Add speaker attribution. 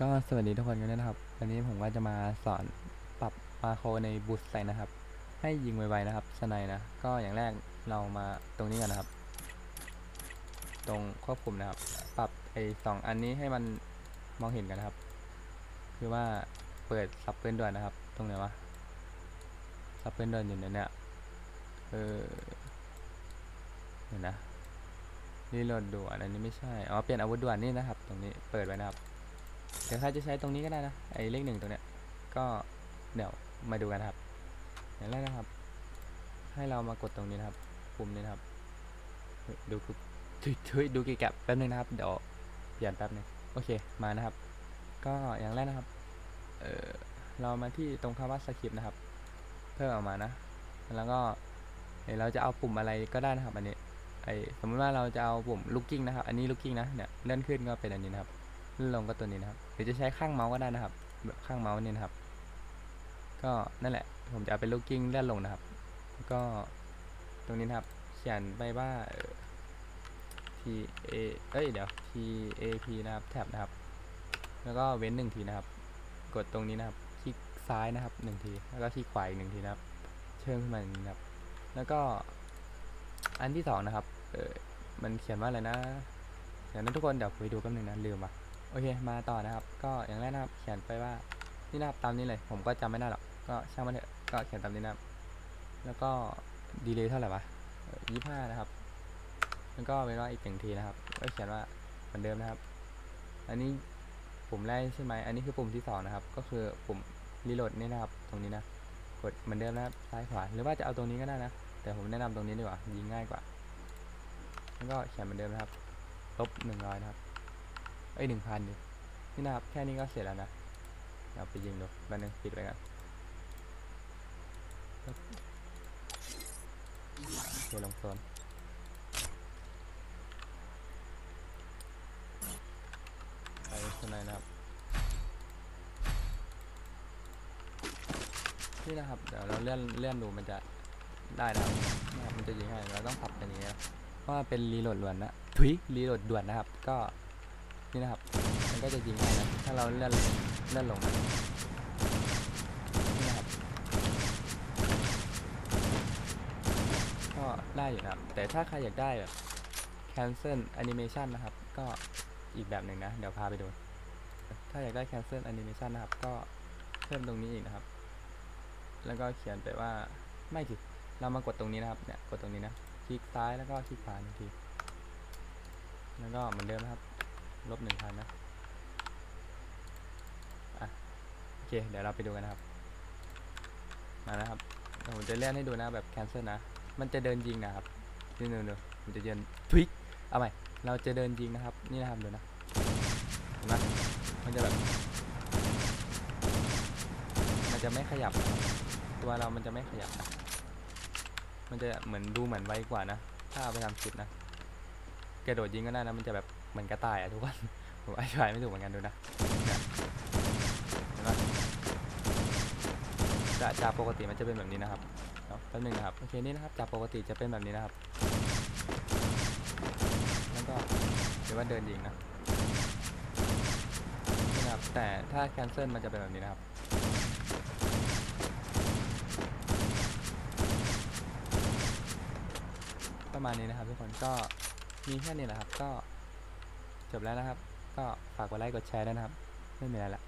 Speaker 1: ก็สวัสดีทุกคนกันด้วยนะครับ วันนี้ผมก็จะมาสอนปรับมาโครในบูสไซนะครับ ให้ยิงไวๆนะครับสไนนะ ก็อย่างแรกเรามาตรงนี้กันนะครับ ตรงควบคุมนะครับ ปรับไอ้สองอันนี้ให้มันมองเห็นกันนะครับ คือว่าเปิดสับเปิลด่วนนะครับ ตรงไหนวะสับเปิลด่วนอยู่ในเนี่ยเออเดี๋ยวนะรีโหลดด่วนอันนี้ไม่ใช่ อ๋อ เปลี่ยนอาวุธด่วนนี่นะครับ ตรงนี้เปิดไว้นะครับ เดี๋ยวใครจะใช้ตรงนี้ก็ได้นะไอ้เลขหนึ่งตรงเนี้ยก็เดี๋ยวมาดูกันครับอย่างแรกนะครับ ให้เรามากดตรงนี้นะครับปุ่มนี้นะครับเฮ้ยดูคือทุยดูกี่แกะแป๊บนึงนะครับเดี๋ยวเปลี่ยนแป๊บนึงโอเคมานะครับ ก็อย่างแรกนะครับเออเรามาที่ตรงคำว่าสคริปต์นะครับ เพิ่มออกมานะ แล้วก็เดี๋ยวเราจะเอาปุ่มอะไรก็ได้นะครับ อันนี้ไอสมมติว่าเราจะเอาปุ่มลูกกิ้งนะครับ อันนี้ลูกกิ้งนะเนี่ยเลื่อนขึ้นก็เป็นอันนี้นะครับ ลื่อนลงก็ตัวนี้นะครับหรือจะใช้ข้างเมาส์ก็ได้นะครับ แบบข้างเมาส์นี่นะครับ ก็นั่นแหละ ผมจะเอาเป็นลูกกิ้งเลื่อนลงนะครับ ก็ตรงนี้นะครับ เขียนไปว่า T A เอ้ยเดี๋ยว T A P นะครับแท็บนะครับ แล้วก็เว้นหนึ่งทีนะครับ กดตรงนี้นะครับ คลิกซ้ายนะครับหนึ่งที แล้วก็คลิกขวาอีกหนึ่งทีนะครับ เชิญขึ้นมาอย่างนี้นครับ แล้วก็อันที่สองนะครับ เออมันเขียนว่าอะไรนะ เดี๋ยวนั้นทุกคนเดี๋ยวไปดูแป๊บนึงนะลืมว่ะ โอเค มาต่อนะครับ ก็อย่างแรกนะครับ เขียนไปว่านี่นะครับตามนี้เลย ผมก็จำไม่ได้หรอก ก็ช่างมันเถอะ ก็เขียนตามนี้นะครับ แล้วก็ดีเลย์เท่าไหร่วะยี่ห้านะครับ แล้วก็เว้นว่าอีกหนึ่งทีนะครับ ก็เขียนว่าเหมือนเดิมนะครับ อันนี้ปุ่มแรกใช่ไหม อันนี้คือปุ่มที่สองนะครับ ก็คือปุ่มรีโหลดนี่นะครับ ตรงนี้นะ กดเหมือนเดิมนะครับ ซ้ายขวา หรือว่าจะเอาตรงนี้ก็ได้นะ แต่ผมแนะนำตรงนี้ดีกว่า ยิงง่ายกว่า แล้วก็เขียนเหมือนเดิมนะครับ ลบหนึ่งร้อยนะครับ เอ้ยหนึ่งพันดินี่นะครับ แค่นี้ก็เสร็จแล้วนะเดี๋ยวไปยิงดูแป๊บนึงปิดไว้กันปึ๊บโอลงโซนไปข้างในนะครับ นี่นะครับ เดี๋ยวเราเลื่อนเลื่อนดูมันจะได้นะครับมันจะยิงให้เราต้องปรับเป็นอย่างนี้นะเพราะว่าเป็นรีโหลดด่วนนะทุยรีโหลดด่วนนะครับ ก็ นี่นะครับ มันก็จะยิงให้นะถ้าเราเลื่อนเลื่อนลงนะนี่นะครับก็ได้อยู่นะครับ แต่ถ้าใครอยากได้แบบ cancel animation นะครับ ก็อีกแบบหนึ่งนะ เดี๋ยวพาไปดู ถ้าอยากได้ cancel animation นะครับ ก็เพิ่มตรงนี้อีกนะครับ แล้วก็เขียนไปว่าไม่สิเรามากดตรงนี้นะครับ เนี่ย กดตรงนี้นะ คลิกซ้ายแล้วก็คลิกขวาหนึ่งที แล้วก็เหมือนเดิมนะครับ ลบหนึ่งพันนะอะโอเค เดี๋ยวเราไปดูกันนะครับ มานะครับผมจะเล่นให้ดูนะแบบ cancel นะ มันจะเดินยิงนะครับนี่ดูดูมันจะเดินทวิกเอาใหม่เราจะเดินยิงนะครับ นี่นะครับดูนะเห็นไหมมันจะแบบ มันจะไม่ขยับนะครับตัวเรามันจะไม่ขยับนะมันจะเหมือนดูเหมือนไวกว่านะ ถ้าเอาไปทำคลิปนะกระโดดยิงก็ได้นะ มันจะแบบ เหมือนกระต่ายอะทุกคน ผมอธิบายไม่ถูกเหมือนกันดูนะเนี่ยเห็นไหมจะจากปกติมันจะเป็นแบบนี้นะครับเดี๋ยวแป๊บนึงนะครับโอเคนี่นะครับจากปกติจะเป็นแบบนี้นะครับแล้วก็หรือว่าเดินยิงนะนี่นะครับแต่ถ้า cancel มันจะเป็นแบบนี้นะครับประมาณนี้นะครับทุกคนก็มีแค่นี้แหละครับก็ จบแล้วนะครับ ก็ฝากกดไลค์กดแชร์ด้วยนะครับ ไม่มีอะไรละ